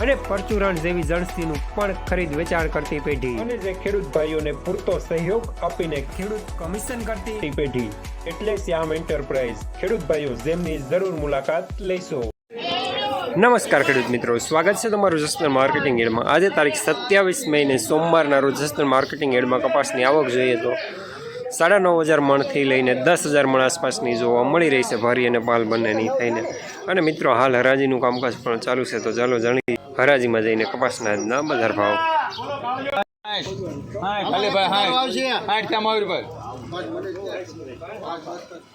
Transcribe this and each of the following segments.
અને પરચુરણ જેવી જણસીનું પણ ખરીદ વેચાણ કરતી પેઢી. અને જે ખેડૂત ભાઈઓને પૂરતો સહયોગ આપીને ખેડૂત કમિશન કરતી પેઢી. એટલે શ્યામ એન્ટરપ્રાઇઝ ખેડૂત ભાઈઓ જેમની જરૂર મુલાકાત લેશો. નમસ્કાર ખેડૂત મિત્રો. સ્વાગત છે તમારું જસનલ માર્કેટિંગ એડમાં. આજે તારીખ સત્યાવીસ મેને સોમવારના રોજ જસનલ માર્કેટિંગ એડમાં કપાસની આવક જોઈએ તો સાડા નવ હજાર મણથી લઈને દસ હજાર મણ આસપાસની જોવા મળી રહી છે ભારી અને પાલ બંનેની થઈને. અને મિત્રો, હાલ હરાજીનું કામકાજ પણ ચાલુ છે, તો ચાલો જાણી હરાજીમાં જઈને કપાસના ના બજાર ભાવ.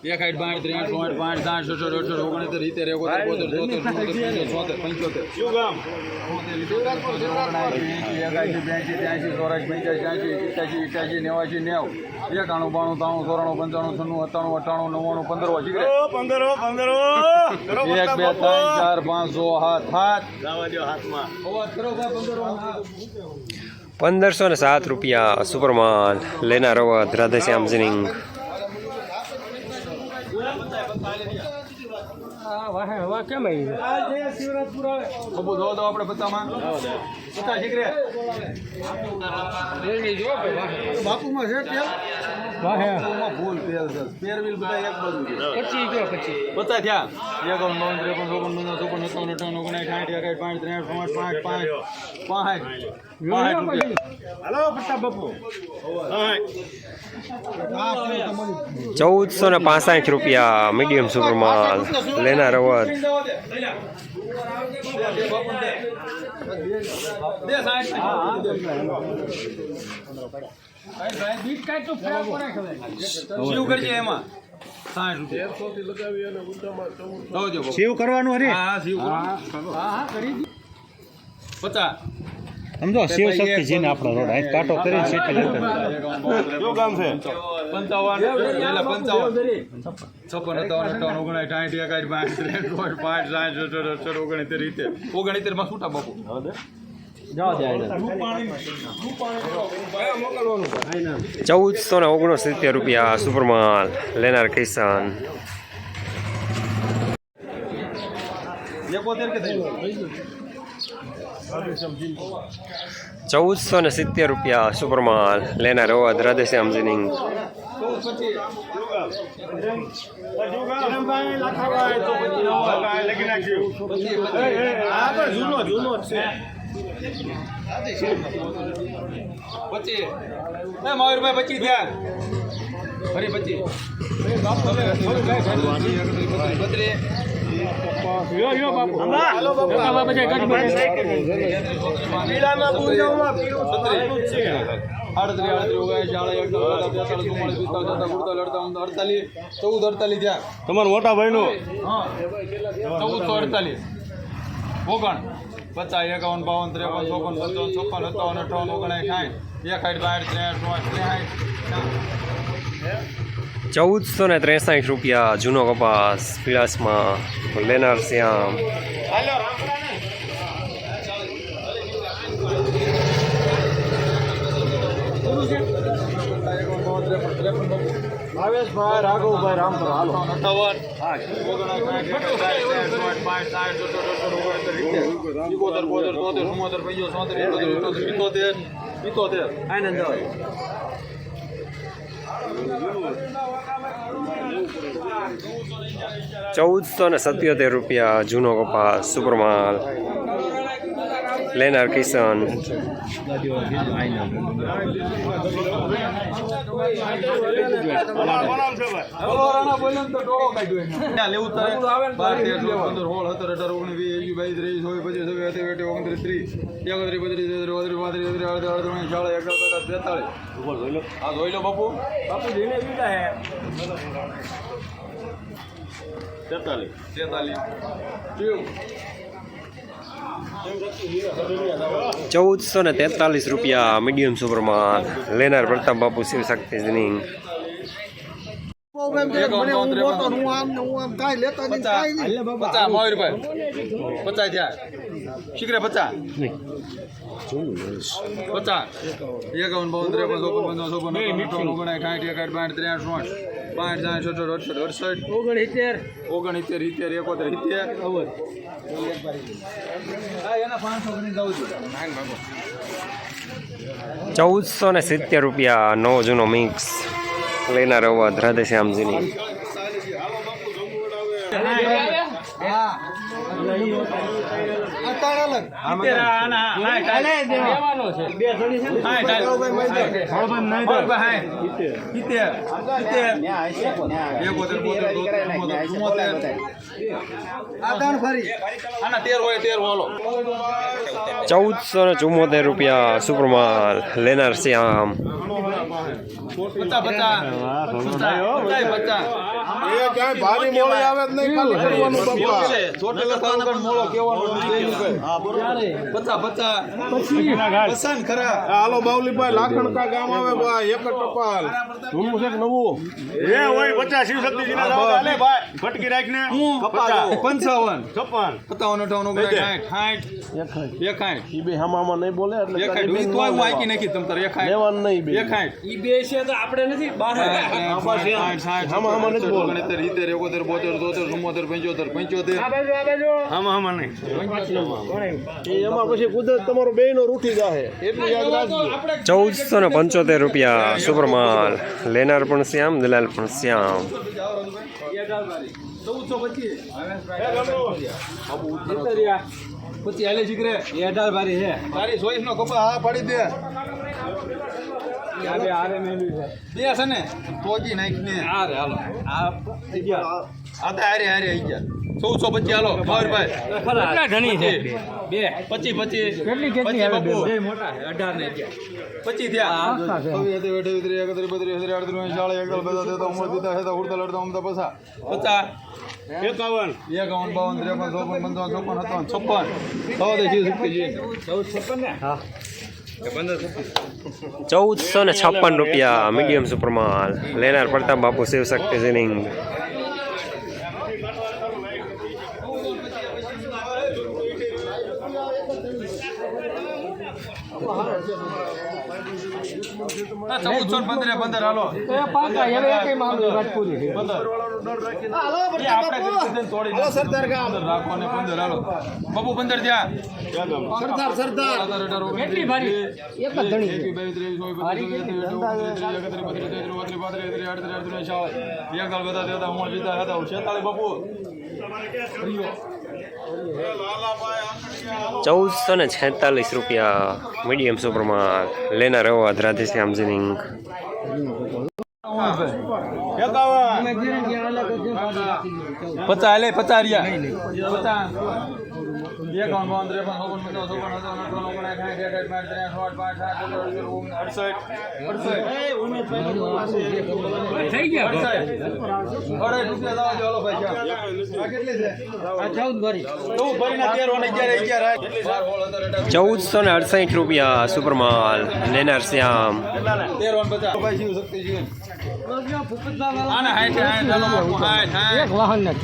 એક આઠ પાંચ ત્રણ પાંચ પાંચ સાઠ સડસઠ અડસઠ ઓગણીસ રીતે એકોતેર, બોતેર, ચોતેર ચોતેર ચોતેર પંચોતેર એકાશી બ્યાસી ત્યાસી ચોરાસી પંચ્યાસી ત્યાસી ઇઠ્યાસી નેવાસી નેવ એકાણું બાણું ત્રાણું ચોરાણું પંચાણું છન્નું અઠાણું અઠાણું નવ્વાણું પંદર પંદર પંદર એક, બે, ત્રણ, ચાર, પાંચ, છ, સાત સાત. પંદરસો ને સાત રૂપિયા સુપરમાન લેનાર અવધ રાધેશ્યામ જીનિંગ બબુ દો દો આપણે બધામાં. બધા સિગરેટ બાપુમાં છે તેલ બાપુમાં ફૂલ તેલ છે સ્પેર વ્હીલ બધા એક બાજુ છે. બધા થયા એકાવન બાવન ત્રેપન ચોપન પંચાવન ચોપન સત્તાવન અઠાવન ઓગણીસ સાઠ એકાઠ પાંચ ત્રણ પાંચ પાંચ પાંચ પાંચ. પાંચ રૂપિયા હાલો પ્રતાપ બાપુ. ચૌદસો ને પાસઠ રૂપિયા મીડિયમ સુપરમાલ લેનાર અવધ બે સાઠ સેવ કરવાનું હરી? હા હા શિવ પચાસ. સમજો શિવ શક્તિ છે આપણો રોડ. અહીં કાંટો કરી સેટલ શું કામ છે? પંચાવન એટલે પંચાવન. છપ્પન સત્તાવન અઠાવન ઓગણીસ સાઠ એકાઠ પાંચ પાંચ પાંચ સાઠ સત્તર. અઠાર ઓગણીતેર રીતે ઓગણીતેરમાં છૂટા બાપુ ચૌદસો ને ઓગણસિત્તેર રૂપિયા સુપરમાલ લેનાર કિસાન. એકોતેર કે થઈ ચૌદસો ને સિત્તેર રૂપિયા સુપરમાલ લેનાર અવધ રાધેશ્યામ જૂનો જૂનો છે. પચીસ. એ મયુરભાઈ પચીસ થયા ફરી પચીસ. ચૌદ અડતાલીસ તમારા મોટા ભાઈ નું ચૌદસો અડતાલીસ. ઓગણ. પચાસ એકાવન બાવન ત્રેપન ચોપન પંચાવન છપ્પન સત્તાવન અઠાવન ઓગણીસ સાઠ. એક સાઠ બાર ત્રેસઠ ત્રેસાઠ. ચૌદસો ને ત્રેસાઠ રૂપિયા જૂનો કપાસ પીળાસમાં લેનાર શ્યામ. ભાવેશભાઈ, રાઘવભાઈ રામપુર હાલો. અઠાવન ઇકોતેર બોતેર તોતેર ચૌદસો ને સત્યોતેર રૂપિયા જૂનો કપાસ, સુપરમાલ. લેનાર કિસાન બાપુ બાપુ જોઈને તેતાલીસ તેતાલીસ ચૌદસો ને તેતાલીસ રૂપિયા મીડિયમ સુપરમાં લેનાર પ્રતાપ બાપુ શિવશક્તિ જીનિંગ એકાવન બાવન ત્રેપન એકોતેર પચાસ મોય ને સિત્તેર રૂપિયા શીખરે જૂનો મિક્સ. લઈને બાવન ત્રેપન ચોપન પંચાવન ચોપન અઠાવન ઓગણાઠ સાઠ એકાઠ બાઠ ત્રેસઠ ચોસઠ પાંચ સાઠ સડસઠ અડસઠ અડસઠ ઓગણસિત્તેર ઓગણસિત્તેર સિત્તેર એકોતેર સિત્તેર હા એના પાંચસો ગણી દઉં છું. ચૌદસો ને સિત્તેર રૂપિયા નવો જૂનો મિક્સ લેનાર અવાજ રાધેશ્યામજીની ચૌદસો ને ચુમ્મોતેર રૂપિયા સુપરમાલ લેનાર શ્યામ પચાસ પચાસ. પચાસ પચાસ પચાસ પચાસ પસંદ ખરા. હાલો બાવલીભાઈ લાખણકા ગામ આવે ભાઈ એક ટપાલ. જૂનું છે કે નવું? એ હોય પચાસ શિવ શક્તિજીના દાવા હાલે ભાઈ. ફટકી રાખને. પંચાવન. છપ્પન. સત્તાવન અઠાવન ઓગણસાઠ સાઠ એકાઠ ઈ બે હામામાં નહીં બોલે એટલે એકાઠ તારી બેન તો હું આકી નાખી તમ તારે. એકાઠ લેવાનું નહીં બે. ઈ બે છે તો આપણે નથી બહાર આમાં આમાં નથી બોલવું. ઓગણસિત્તેર સિત્તેર એકોતેર બોતેર તોતેર ચુમ્મોતેર પંચોતેર પંચોતેર આમાં આમાં નહીં એમાં પછી કુદરત તમારો બે નો રૂઠી જાહે એટલું યાદ રાખજો ચૌદસો ને પંચોતેર રૂપિયા સુપરમાલ લેનાર પણ શ્યામ દલાલ પણ શ્યામ ચૌદસો પચીસ પછી હાલે શીખરે અઢાર બારી છે તારી ચોઈસ નો કપા હા પાડી દે આજે આરે મેલ્યું છે. બે છે ને? તોજી નાખ આરે હાલો. આ અગિયાર આ તો હારે હારે આવી ગયા. ચૌદસો પચીસ હાલો. ભાઈ? કેટલા ઘણી છે? બે. પચીસ પચીસ. કેટલી બાપુ? બે? મોટા અઢાર ને થયા. પચાસ. એકાવન. એકાવન બાવન ત્રેપન ચોપન પંચાવન છપ્પન સત્તાવન છપ્પન. છપ્પન ને? ચૌદસો ને છપ્પન રૂપિયા મીડિયમ સુપરમાં લેનાર પ્રતાપ બાપુ શિવ શક્તિ જીનિંગ ચૌદસો પંદર પંદર હાલો. દીધું ને તોડી રાખો ને પંદર હાલો બાપુ સરદાર સરદાર કેટલી ભારી? એક જ ધણી ચૌદસો ને છેતાલીસ રૂપિયા મીડિયમ સુપરમાં લેનાર એવો રાધેશ્યામ જીનિંગ એકાવન પચાસ લે પચાસ રહ્યા પચાસ થઈ ગયા અઢાઈ રૂપિયા લાવો ચાલો ભાઈ ક્યાં? આ કેટલી છે આ ચૌદ ભરી ચૌદ ભરીના તેર અને અગિયાર અગિયાર આ. બાર, સોળ, સત્તર, અઢાર, ચૌદસો ને અડસઠ રૂપિયા સુપરમાલ લેનાર શ્યામ તેર અને પચાસ ભાઈ જીવ શક્તિ જીવન આને હાઈટ હાઈટ ચાલો બાપુ હાઈટ હાઈટ વાહન ના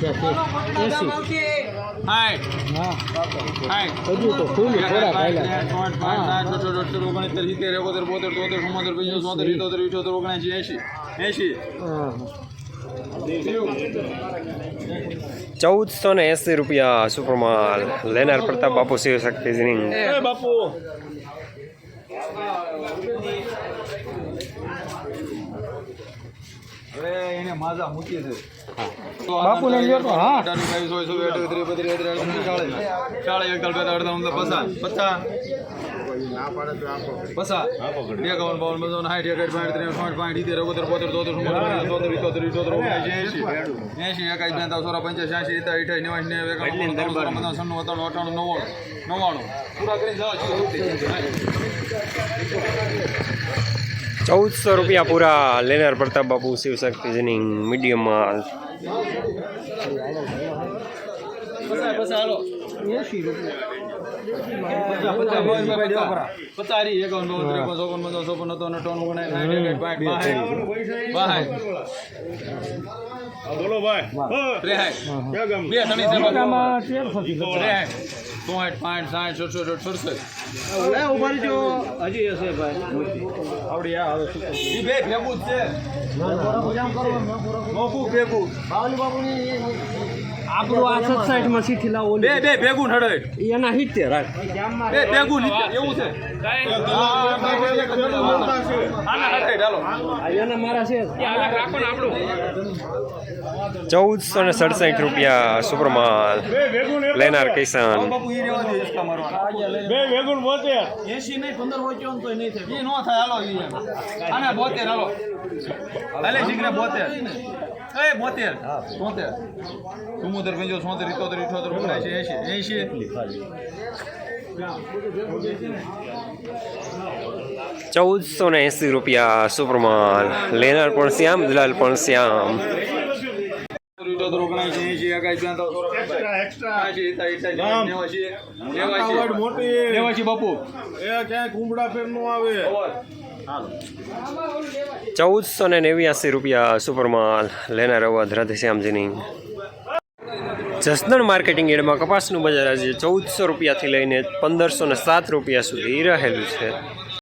ચૌદસો ને એસી રૂપિયા સુપરમાલ. લેનાર પ્રતાપ બાપુ શિવ શક્તિ બાપુ. એને માજા મૂકી છે બાપુને લ્યો તો, હા. અઢાર, બાવીસ, ચોવીસ, ચોવીસ, અઠ્યાવીસ, ત્રીસ, બત્રીસ, તેત્રીસ, અડત્રીસ, ચાલીસ. ચાલીસ, એકતાલીસ, બેતાલીસ, અડતાલીસ, ઓગણપચાસ, પચાસ. પચાસ. એકાવન, બાવન, પંચાવન, સાઠ, એકસઠ, બાસઠ, ત્રેસઠ, ચોસઠ, પાંસઠ, સિત્તેર, એકોતેર, બોતેર, તોતેર, ચુમ્મોતેર, પંચાવન, તોતેર, ઇઠ્યોતેર, ઇઠ્યોતેર, ઓગણએંશી, એંશી. એંશી, એકાવન, બેતાલીસ, ચોરા, પંચાસી, છ્યાસી, સિત્તેર, અઠ્યાસી, નેવાસી, નેવું, એકાવન, નવ્વાણું. નવ્વાણું. પૂરા કરીને જાઓ, જીવ ચૌદસો રૂપિયા પૂરા લેનાર પ્રતાપ બાપુ શિવશક્તિ શક્તિ મીડિયમ માલ પચારી એકાવન બાવન ત્રેપન ચોપન પંચાવન ચોપન સત્તાવન અઠાવન ઓગણસાઠ સાઠ એકસઠ બાસઠ હા, બોલો ભાઈ આવડી આપણું આ સત્સાઠમાં સીઠી લાવો બે બે ભેગું નડે એના સિત્તેર બે ભેગું એવું છે. ચૌદસો ને સડસઠ રૂપિયા સુપરમાલ લેનાર કિસાન. બે ભેગું બોતેર. એસી નહીં પંદર હોય તો તો નહીં થાય. ઈ નો થાય હાલો ઈ બોતેર હાલો. હાલે જીગરે બોતેર. એ બોતેર. બોતેર. ચુમ્મોતેર પંચો સોતેર ઇકોતેર ઇઠોતેર ઓગણસી એસી એસી ચૌદસો ને એંસી રૂપિયા સુપરમાલ. લેનાર પણ શ્યામ દલાલ પણ શ્યામ. બાપુ. એ ફેરનું આવે. ચૌદસો ને નેવ્યાસી રૂપિયા સુપરમાલ. લેનાર અવધ રાધેશ્યામજીની જસદણ માર્કેટિંગ એડમાં કપાસનું બજાર આજે ચૌદસો રૂપિયાથી લઈને પંદરસો ને સાત રૂપિયા સુધી રહેલું છે.